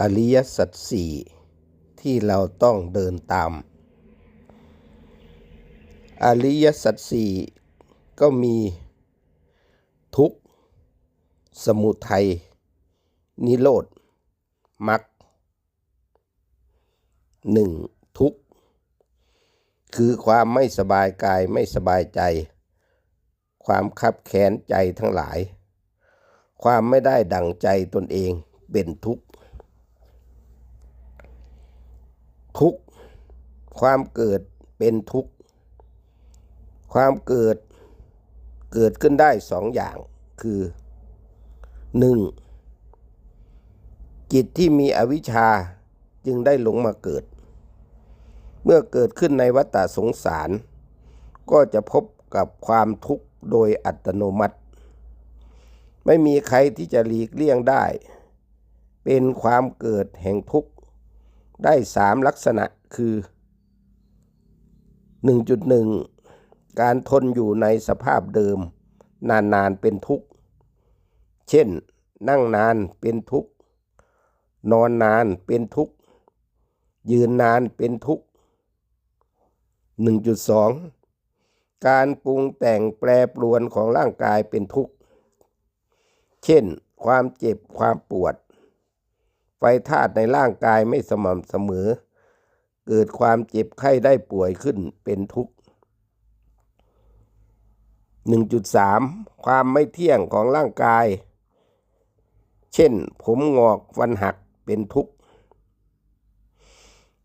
อริยสัจสี่ที่เราต้องเดินตาม อริยสัจสี่ก็มีทุกข์สมุทัย นิโรธมรรคหนึ่งทุกข์ คือความไม่สบายกายไม่สบายใจ ความคับแค้นใจทั้งหลาย ความไม่ได้ดั่งใจตนเองเป็นทุกข์ ทุกข์ ความเกิดเป็นทุกข์ ความเกิดเกิดขึ้นได้สองอย่างคือหนึ่งจิตที่มีอวิชชาจึงได้หลงมาเกิด เมื่อเกิดขึ้นในวัฏสงสาร ก็จะพบกับความทุกข์โดยอัตโนมัติ ไม่มีใครที่จะหลีกเลี่ยงได้ เป็นความเกิดแห่งทุกข์ ได้สามลักษณะคือ 1.1 การทนอยู่ในสภาพเดิม นานๆเป็นทุกข์ เช่น นั่งนานเป็นทุกข์ นอนนานเป็นทุกข์ ยืนนานเป็นทุกข์ 1.2 การปรุงแต่งแปรปรวนของร่างกายเป็นทุกข์ เช่น ความเจ็บความปวด ไฟธาตุในร่างกายไม่สม่ำเสมอ เกิดความเจ็บไข้ได้ป่วยขึ้นเป็นทุกข์ 1.3 ความไม่เที่ยงของร่างกาย เช่น ผมงอกฟันหักเป็นทุกข์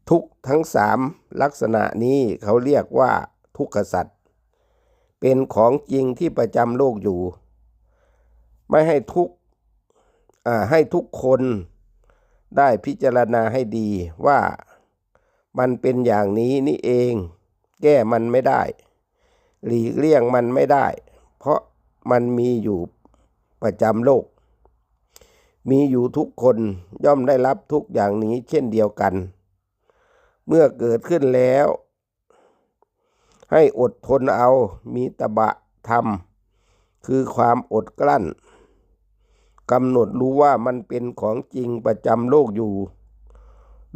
ทุกทั้งสามลักษณะนี้เขาเรียกว่าทุกขสัตว์เป็นของจริงที่ประจำโลกอยู่ ไม่ให้ทุกให้ทุกคน ได้พิจารณาให้ดีว่ามันเป็นอย่างนี้นี่เอง แก้มันไม่ได้ หลีกเลี่ยงมันไม่ได้ เพราะมันมีอยู่ประจำโลก มีอยู่ทุกคนย่อมได้รับทุกอย่างนี้เช่นเดียวกัน เมื่อเกิดขึ้นแล้ว ให้อดทนเอามีตบะธรรมคือความอดกลั้น กำหนดรู้ว่ามันเป็นของจริงประจำโลกอยู่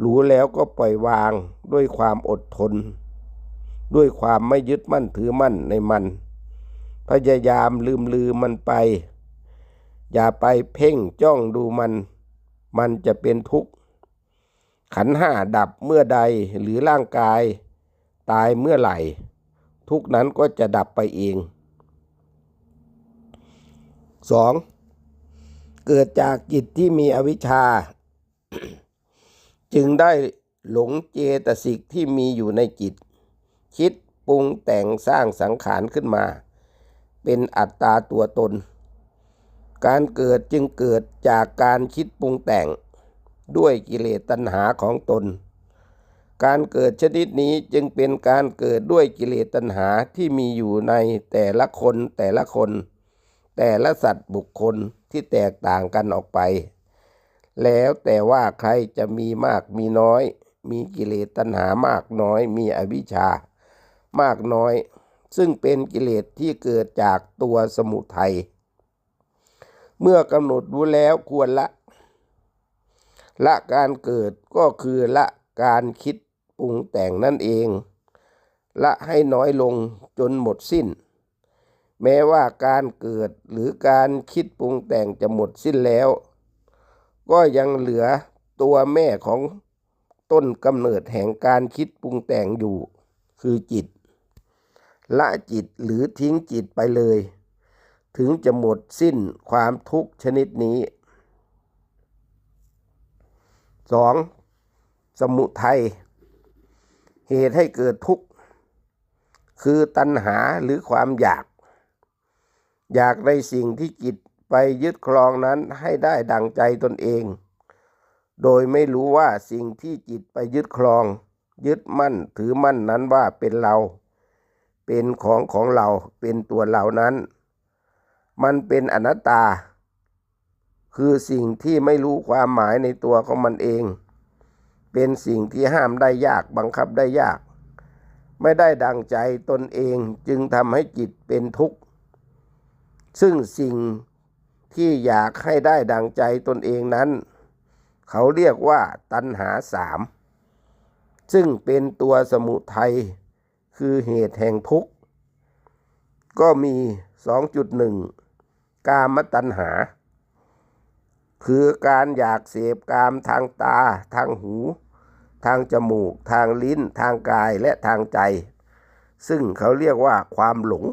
รู้แล้วก็ปล่อยวางด้วยความอดทน ด้วยความไม่ยึดมั่นถือมั่นในมัน พยายามลืมลืมมันไป อย่าไปเพ่งจ้องดูมัน มันจะเป็นทุกข์ ขันห้าดับเมื่อใดหรือร่างกาย ตายเมื่อไหร่ ทุกนั้นก็จะดับไปเอง 2. เกิดจากจิตที่มีอวิชชา จึงได้หลงเจตสิกที่มีอยู่ในจิต คิดปรุงแต่งสร้างสังขารขึ้นมา เป็นอัตตาตัวตน การเกิดจึงเกิดจากการคิดปรุงแต่งด้วยกิเลสตัณหาของตน การเกิดชนิดนี้จึงเป็นการเกิดด้วยกิเลสตัณหาที่มีอยู่ในแต่ละคนแต่ละคน แต่ละสัตว์บุคคลที่แตกต่างกันออกไป แล้วแต่ว่าใครจะมีมากมีน้อย มีกิเลสตัณหามากน้อย มีอวิชชามากน้อย ซึ่งเป็นกิเลสที่เกิดจากตัวสมุทัยเมื่อกำหนดรู้แล้วควรละ ละการเกิดก็คือละการคิดปรุงแต่งนั่นเอง ละให้น้อยลงจนหมดสิ้น แม้ว่าการเกิดหรือการคิดปรุงแต่งจะหมดสิ้นแล้ว ก็ยังเหลือตัวแม่ของต้นกำเนิดแห่งการคิดปรุงแต่งอยู่ คือจิต ละจิตหรือทิ้งจิตไปเลย ถึงจะหมดสิ้นความทุกข์ชนิดนี้ 2. สมุทัยเหตุให้เกิดทุกข์ คือตัณหาหรือความอยาก อยากในสิ่งที่จิตไปยึดครองนั้นให้ได้ดังใจตนเอง โดยไม่รู้ว่าสิ่งที่จิตไปยึดครอง ยึดมั่นถือมั่นนั้นว่าเป็นเรา เป็นของของเราเป็นตัวเรานั้น มันเป็นอนัตตา คือสิ่งที่ไม่รู้ความหมายในตัวของมันเอง เป็นสิ่งที่ห้ามได้ยากบังคับได้ยาก ไม่ได้ดังใจตนเองจึงทำให้จิตเป็นทุกข์ ซึ่งสิ่งที่อยากให้ได้ดังใจตนเองนั้น เขาเรียกว่าตัณหาสาม ซึ่งเป็นตัวสมุทัยคือเหตุแห่งทุกข์ ก็มี 2.1 กามตัณหา คือการอยากเสพกามทางตา ทางหู ทางจมูก ทางลิ้น ทางกายและทางใจ ซึ่งเขาเรียกว่าความหลง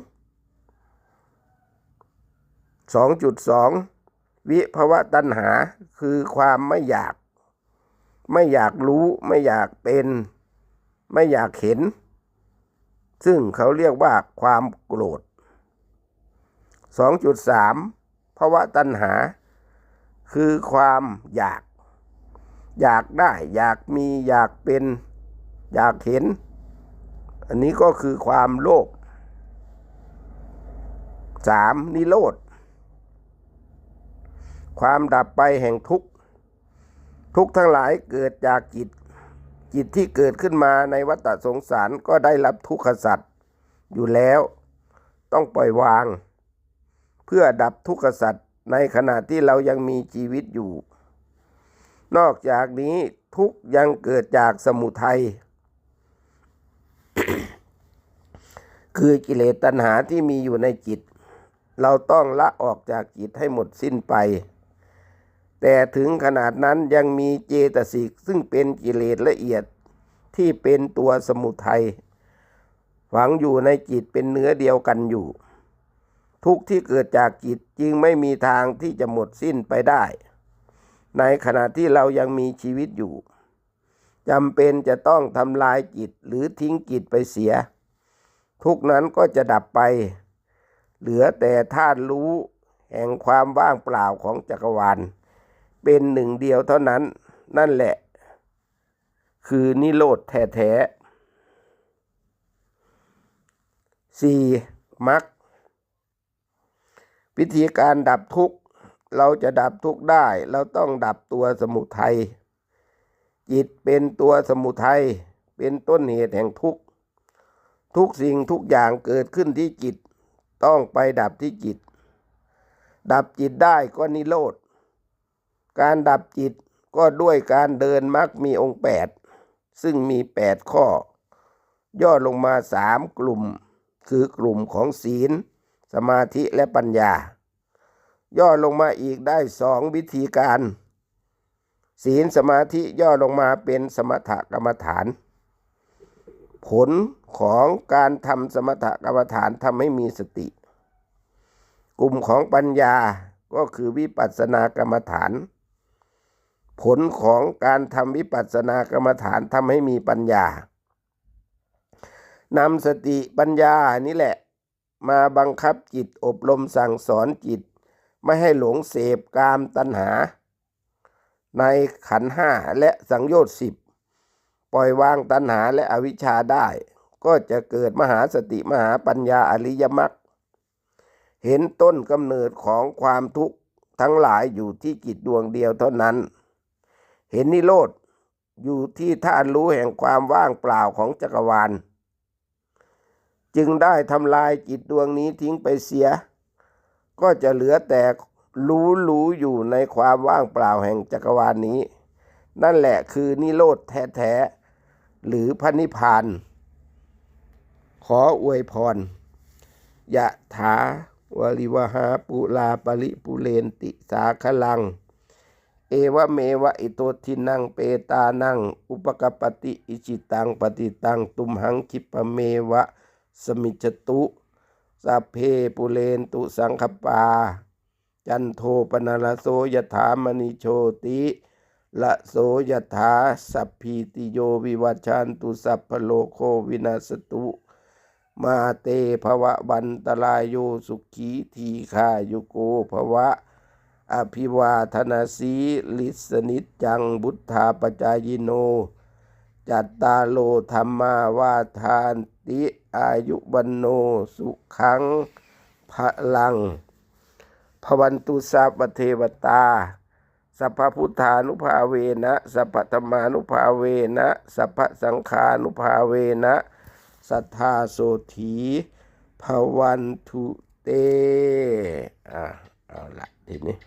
2.2 วิภวะตัณหาคือความไม่อยาก ไม่อยากรู้ ไม่อยากเป็น ไม่อยากเห็น ซึ่งเขาเรียกว่าความโกรธ 2.3ภาวะตัณหา คือความอยาก อยากได้ อยากมีอยากเป็น อยากเห็น อันนี้ก็คือความโลภ 3. นิโรธ ความดับไปแห่งทุกข์ทุกข์ทั้งหลายเกิดจากจิต จิตที่เกิดขึ้นมาในวัฏสงสารก็ได้รับทุกขสัตว์อยู่แล้ว ต้องปล่อยวาง เพื่อดับทุกขสัตว์ในขณะที่เรายังมีชีวิตอยู่ นอกจากนี้ทุกยังเกิดจากสมุทัยคือกิเลสตัณหาที่มีอยู่ในจิต เราต้องละออกจากจิตให้หมดสิ้นไป แต่ถึงขนาดนั้นยังมีเจตสิกซึ่งเป็นกิเลสละเอียดที่เป็นตัวสมุทัยฝังอยู่ในจิตเป็นเนื้อเดียวกันอยู่ ทุกที่เกิดจากจิตจึงไม่มีทางที่จะหมดสิ้นไปได้ ในขณะที่เรายังมีชีวิตอยู่จำเป็นจะต้องทำลายจิตหรือทิ้งจิตไปเสีย ทุกนั้นก็จะดับไป เหลือแต่ธาตุรู้แห่งความว่างเปล่าของจักรวาล เป็นหนึ่งเดียวเท่านั้น นั่นแหละ คือนิโรธแท้ๆสี่มักวิธีการดับทุกข์ เราจะดับทุกข์ได้ เราต้องดับตัวสมุทัยจิตเป็นตัวสมุทัยเป็นต้นเหตุแห่งทุกข์ ทุกสิ่งทุกอย่างเกิดขึ้นที่จิต ต้องไปดับที่จิต ดับจิตได้ก็นิโรธ การดับจิตก็ด้วยการเดินมรรคมีองค์แปดซึ่งมีแปดข้อ ย่อลงมาสามกลุ่ม คือกลุ่มของศีล สมาธิและปัญญา ย่อลงมาอีกได้สองวิธีการ ศีลสมาธิย่อลงมาเป็นสมถกรรมฐาน ผลของการทำสมถกรรมฐานทำให้มีสติ กลุ่มของปัญญาก็คือวิปัสสนากรรมฐาน ผลของการทำวิปัสสนากรรมฐานทำให้มีปัญญานำสติปัญญานี่แหละ มาบังคับจิตอบรมสั่งสอนจิต ไม่ให้หลงเสพกามตัณหา ในขันห้าและสังโยชน์สิบปล่อยวางตัณหาและอวิชชาได้ ก็จะเกิดมหาสติมหาปัญญาอริยมรรคเห็นต้นกำเนิดของความทุกข์ทั้งหลายอยู่ที่จิตดวงเดียวเท่านั้น เห็นนิโรธอยู่ที่ท่านรู้แห่งความว่างเปล่าของจักรวาล จึงได้ทำลายจิตดวงนี้ทิ้งไปเสีย ก็จะเหลือแต่รู้รู้อยู่ในความว่างเปล่าแห่งจักรวาลนี้ นั่นแหละคือนิโรธแท้ๆหรือพระนิพพาน ขออวยพรยะถาวริวหาปุลาปริปุเรนติสาคลัง เอวเมวะอิโตทินังเปตานัง อุปกปปติอิจิตังปฏิตังตุมหังคิปเมวะสมิจตุสัพเพปุเรนตุสังคปา จันโทปนารโสยถามณิโชติละโสยถาสัพพีติโยวิวัชชันตุสัพพโลโควินาสตุ มาเตภวะบันตรายโยสุขีทีคายุโกภวะ อภิวาทนาสีลิสนิจจังบุทธาปจายโน จัตตาโลธรรมาวาทานติอายุวันโนสุขังพลังพวันตุสัพพเทวตา สัพพพุทธานุภาเวนะ สัพพธรรมานุภาเวนะ สัพพสังฆานุภาเวนะ สัทธาโสถีพวันทุเต อ่า เอาละทีนี้